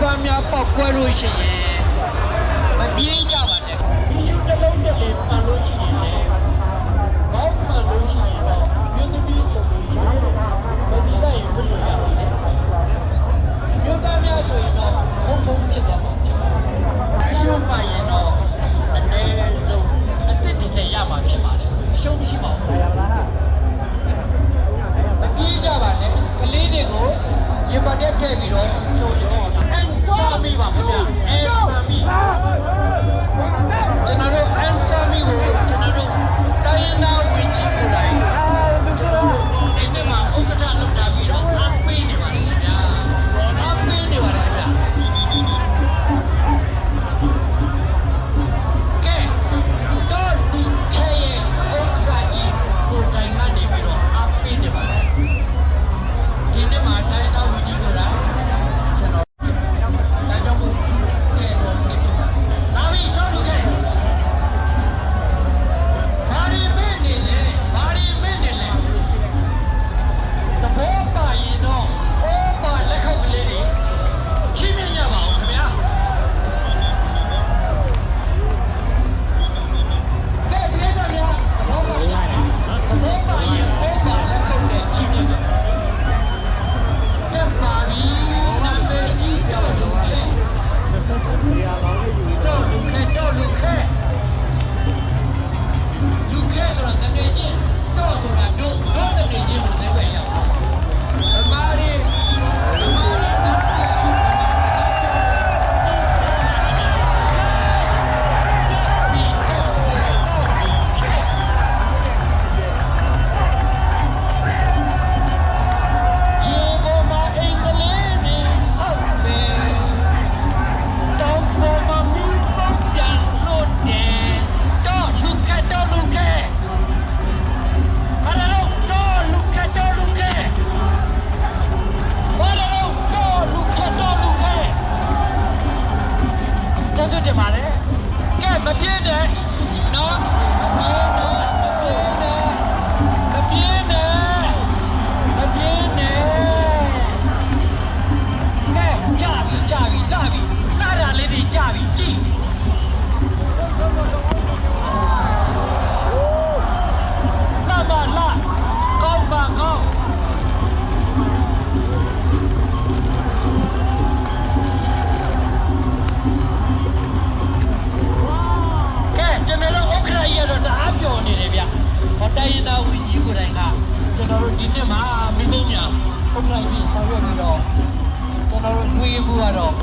ကများပောက်ကွဲလို့ရှိရင်မပြေးကြပါနဲ့ဒီရှုတစ်လုံးတစ်လေပန်လို့ရှိရင်လည်းကောင်းမှန်လို့ရှိရင်တော့မြို့သမီးဆိုပြီးမပြေးနိုင်ဘူးလို့ရပါတယ်မြို့သားများဆိုရင်တော့ဘုံဘုံဖြစ်သွား စ်မှာမိမိများပုံလိုက်ပြီးဆောင်ရွက်ပြီးတော့ကျွန်တော်တို့တွေးမှုကတော့